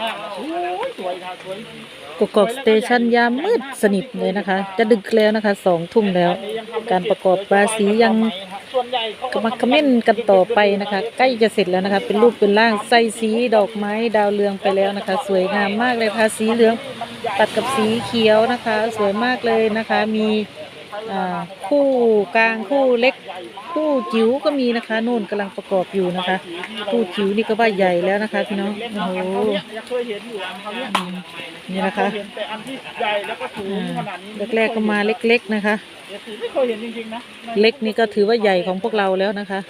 มากสวยสวยครับสวยกกอกสเตชันยามมืดสนิทเลยนะคะ จะดึกแล้วนะคะสองทุ่มแล้ว การประกอบปลาสียังส่วนใหญ่เขากำลังคอมเมนต์กันต่อไปนะคะ ใกล้จะเสร็จแล้วนะคะ เป็นรูปเป็นร่างใส่สีดอกไม้ดาวเรืองไปแล้วนะคะ สวยงามมากเลยค่ะสีเหลืองตัดกับสีเขียวนะคะ สวยมากเลยนะคะมีอ่า คู่กลางคู่เล็ก คู่จิ๋วก็มีนะคะนู่นกำลังประกอบอยู่นะคะ คู่จิ๋วนี่ก็ว่าใหญ่แล้วนะคะพี่น้องเล่นโอ้โหอันเขาเนี่ยยังเคยเห็นอยู่อันเขาเนี่ยนี่นะคะแต่อันที่ใหญ่แล้วก็สูงขนาดแรกๆก็มาเล็กๆนะคะเล็กนี่ก็ถือว่าใหญ่ของพวกเราแล้วนะคะ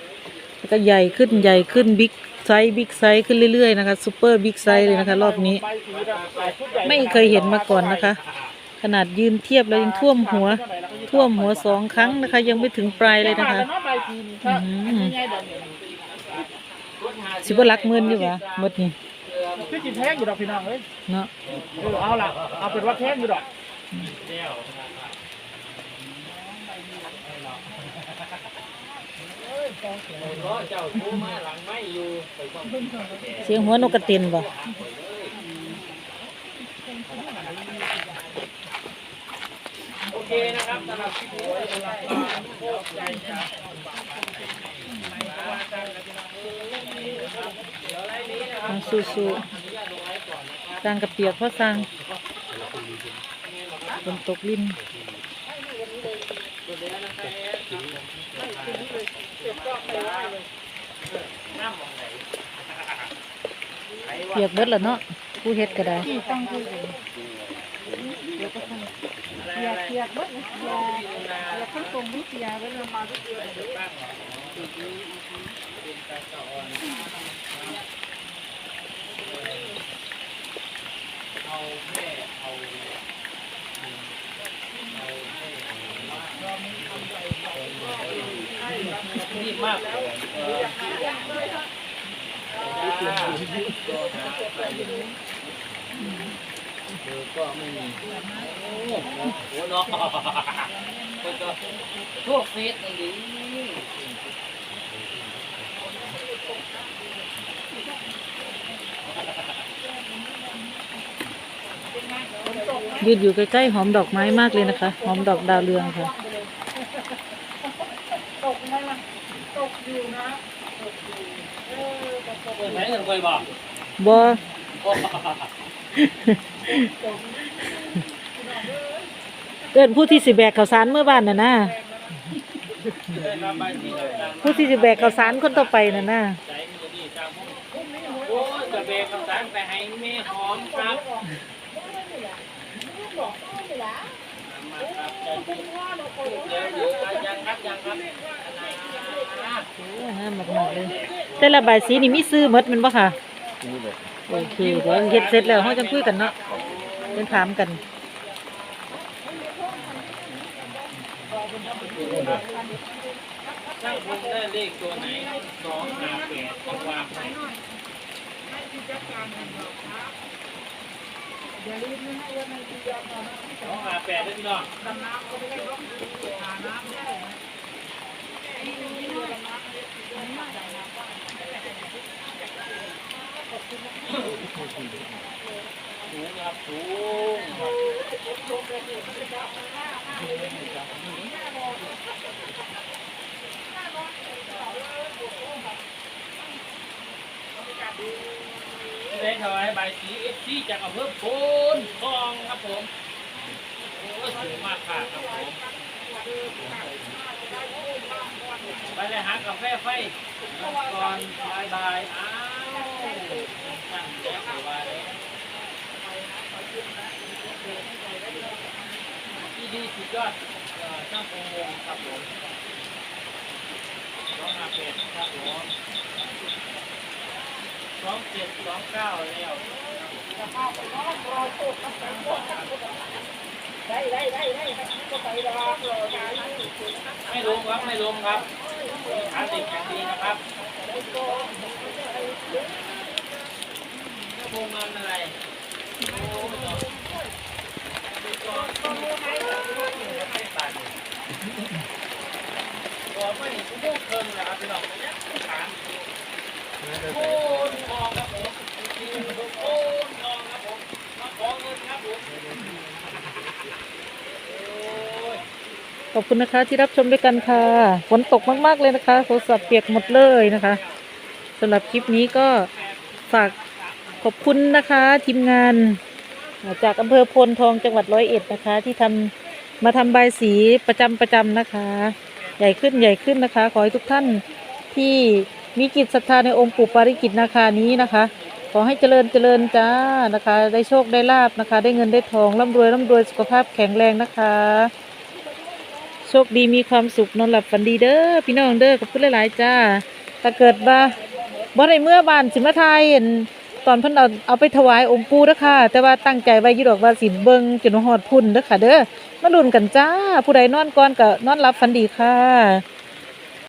แล้วก็ใหญ่ขึ้นใหญ่ขึ้นบิ๊กไซส์บิ๊กไซส์ขึ้นเรื่อยๆนะคะซูเปอร์บิ๊กไซส์เลยนะคะ รอบนี้ ไม่เคยเห็นมาก่อนนะคะ ขนาดยืนเทียบแล้วยังท่วมหัว ท่วมหัวสองครั้งนะคะ ยังไม่ถึงปลายเลยนะคะแต่ว่าใบสีนี่ครับอืมอันนี้ง่ายดอกเนี่ยสิบลักหมื่นอยู่วะหมดนี่คือกินแพงอยู่ดอกพี่น้องเอ้ยเนาะเออเอาล่ะเอาเป็นว่าแพงอยู่ดอกเสียงหัวนกกระเต็นบ่ เอาสู้ๆสร้างกระเปียกเพราะสร้างฝนตกลิ้นเปียกเบิดแล้วเนาะผู้เฮ็ดก็ได้ ยากอยากเบิ้ลยากอยากขึ้นตรงวิทยาเวลามาทุกเดือนทั่วเฟสเลย ดิยืนอยู่ใกล้ๆหอมดอกไม้มากเลยนะคะ หอมดอกดาวเรืองค่ะ ตกไหมล่ะตกอยู่นะเปิดไหนเงินเคยบอกบอ เกินผู้ที่สิแบกข้าวสารเมื่อบ้านน่ะนะผู้ที่สิแบกข้าวสารคนต่อไปน่ะนะใจมันจะดีจังโอ้ยกระเบกคำสั่งไปให้แม่หอมครับเดี๋ยวเดี๋ยวยังครับยังครับโอ้ยห้ามมากๆเลยแต่ละใบายสีนี่มีซื้อหมดแมันบ่ค่ะ โอเคเดี๋ยวเฮ็ดเสร็จแล้วเราจะคุยกันเนาะเดินถามกันช่างคงได้เลขตัวไหนสองห้าแปดต้งวางไหนสองห้าแปดด้วยพี่น้อง สูงครับสูงได้ถวายใบสีเอฟซีจากอำเภอโพนทองครับผมโอ้สูงมากค่ะครับผมไปเลยหากาแฟไฟก่อนบายบายอ้าวตั้งแยกเอาไว้ ที่ดีสุด ยอดช่างพงวงครับผมสองห้าเป็ดครับผมสองเจ็ดสองเก้าแล้วได้ได้ได้ได้ก็ไปรอรอได้ไม่ลงครับไม่ลงครับขาติดอย่างดีนะครับพวงมันอะไร บอกว่านี่ชั่งเคิครับใน้องนี่ยถามโอ้ทองครับผมโอ้ทองครับผมมาขเงิครับผมขอบคุณนะคะที่รับชมด้วยกันค่ะฝนตกมากๆเลยนะคะโทรศัพท์เปียกหมดเลยนะคะสำหรับคลิปนี้ก็ฝากขอบคุณนะคะทีมงานจากอำเภอพลทองจังหวัดร้อยเอ็ดนะคะ ที่ทำ มาทำใบสีประจำประจำนะคะ ใหญ่ขึ้นใหญ่ขึ้นนะคะ ขอให้ทุกท่านที่มีจิตศรัทธาในองค์ปู่ปาริกิตนาคานี้นะคะ ขอให้เจริญเจริญจ้านะคะ ได้โชคได้ลาบนะคะ ได้เงินได้ทองร่ำรวยร่ำรวยสุขภาพแข็งแรงนะคะ โชคดีมีความสุขนอนหลับฝันดีเด้อพี่น้องเด้อขอบคุณหลายๆจ้าถ้าเกิดว่าบ่ได้เมื่อบ้านสิมาไทยเห็น ตอนเพิ่นเอาเอาไปถวายองค์ปู่เด้อค่ะ แต่ว่าตั้งใจไว้อยู่ดอกว่าสิเบิ่งจนฮอดพุ่นเด้อค่ะ เด้อมาลุ้นกันจ้า ผู้ใดนอนก่อนก็นอนรับฝันดีค่ะ